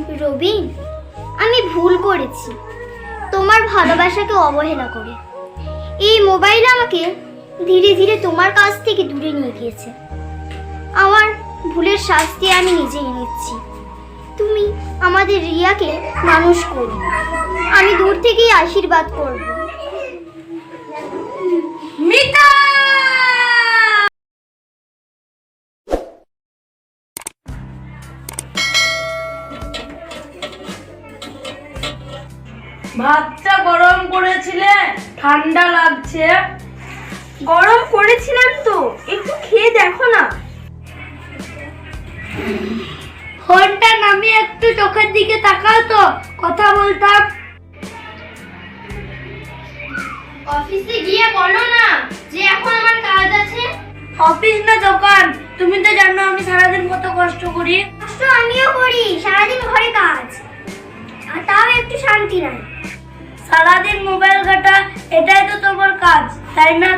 রবিন, আমি ভুল করেছি। তোমার ভালোবাসাকে অবহেলা করে। এই মোবাইল আমাকে ধীরে ধীরে তোমার কাছ থেকে দূরে নিয়ে গিয়েছে। আমার ভুলের শাস্তি আমি নিজেই নিচ্ছি। তুমি আমাদের রিয়াকে মানুষ করো। আমি দূর থেকেই আশীর্বাদ করব। ভাতটা গরম করেছিলে? ঠান্ডা লাগছে। গরম করেছিলাম তো। একটু খেয়ে দেখো না। ফোনটা নামিয়ে একটু চোখের দিকে তাকাও তো কথা বলতাম। অফিসে গিয়ে বলো না যে এখন আমার কাজ আছে। অফিস না দোকান? তুমি তো জানো আমি সারাদিন কত কষ্ট করি। কষ্ট আমিও করি সারাদিন ঘরে কাজ। একটু শান্তি নাই। সারাদিন মোবাইল ঘাটা এটাই তো তোমার কাজ তাই না?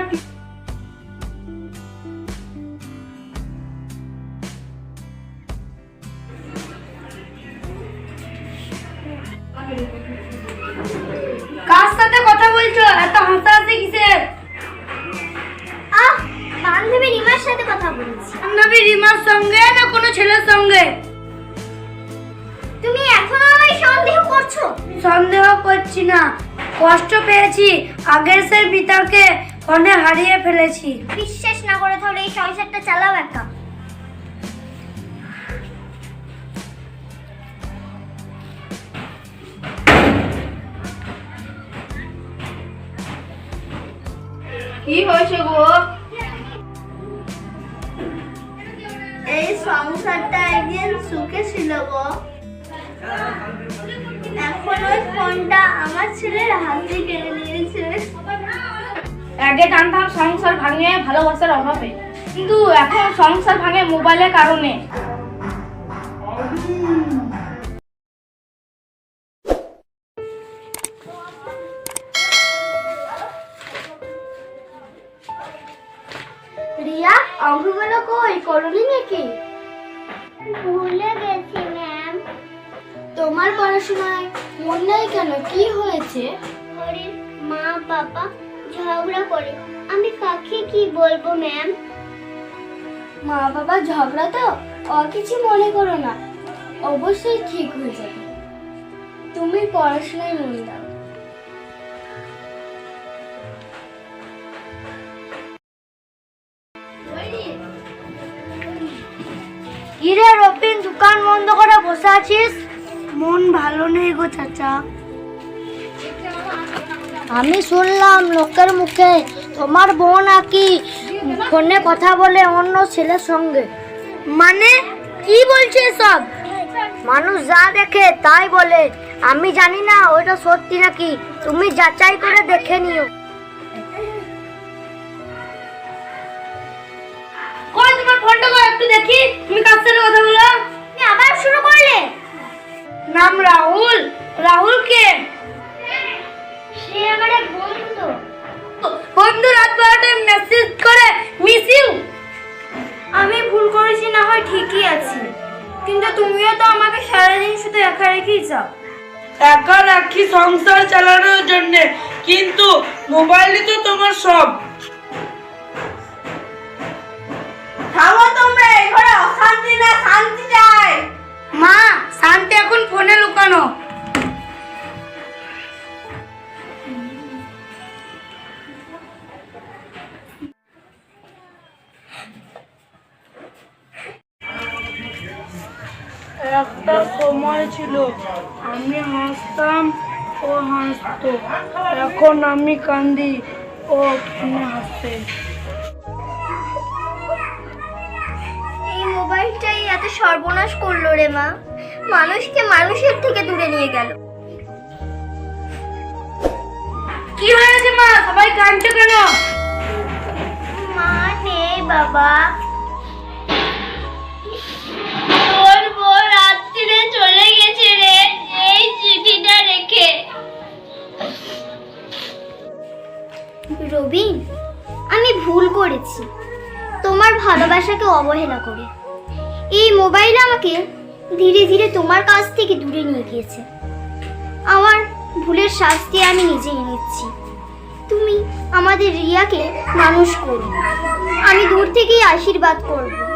কার সাথে কথা বলছো? এত হাসাহাসি কিসের? আহ বান্ধবী রিমার সাথে কথা বলছি। বান্ধবী রিমার সঙ্গে না কোনো ছেলের সঙ্গে? করছ? সন্দেহ করছি না। কষ্ট পেয়েছি। আগের সেই পিতাকে ফোনে হারিয়ে ফেলেছি। বিশ্বাস না করে তাহলে এই সংসারটা চালাও একা। কি হয়েছে গো? এই সংসারটা একদিন সুখে ছিল গো। এখন ওই ফোনটা আমার ছেলের হাতে কেড়ে নিয়েছে আগে জানতাম সংসার ভাঙে ভালোবাসার অভাবে। কিন্তু এখন সংসার ভাঙে মোবাইলের কারণে। রিয়া অঙ্কগুলো কই? করলি নাকি? ভুলে গেছি। তোমার পড়াশোনায় মন নাই কেন? কি হয়েছে? ঘরের মা বাবা ঝগড়া করে। আমি কাকে কি বলব ম্যাম মা বাবা ঝগড়া তো? ও কিছু মনে করো না। অবশ্যই ঠিক হয়ে যাবে। তুমি পড়াশোনায় মন দাও। কিরে রবিন দোকান বন্ধ করে বসে আছিস? মন ভালো নেই গো চাচা। আমি শুনলাম লোকের মুখে তোমার বোন নাকি ফোনে কথা বলে অন্য ছেলের সঙ্গে। মানে? কি বলছে সব মানুষ যা দেখে তাই বলে। আমি জানি না ওটা সত্যি নাকি। তুমি যাচাই করে দেখে নিও। কই তোমার ফোনটা একটু দেখি। তুমি কার সাথে কথা বলো? আবার শুরু নাম রাহুল। রাহুল কে? সে আমার এক বন্ধু। বন্ধু রাত বারোটায় মেসেজ করে মিস ইউ আমি ভুল করেছি না হয় ঠিকই আছি। কিন্তু তুমিও তো আমাকে সারাদিন শুধু একা রেখেই যাও। একা রাখি সংসার চালানোর জন্য কিন্তু মোবাইলই তো তোমার সব। থামো তোমরা এই ঘরে একটা সময় ছিল। আমি হাসতাম ও হাসতো। এখন আমি কান্দি ও ফোনে হাসে। এই মোবাইলটাই এত সর্বনাশ করল রে মা। মানুষকে মানুষের থেকে দূরে নিয়ে গেল। কি হয়েছে মা? সবাই কাঁদছো কেন? মা নেই বাবা। রবিন আমি ভুল করেছি। তোমার ভালোবাসাকে অবহেলা করে। এই মোবাইল আমাকে ধীরে ধীরে তোমার কাছ থেকে দূরে নিয়ে গিয়েছে। আমার ভুলের শাস্তি আমি নিজেই নিচ্ছি। তুমি আমাদের রিয়াকে মানুষ করো। আমি দূর থেকেই আশীর্বাদ করব।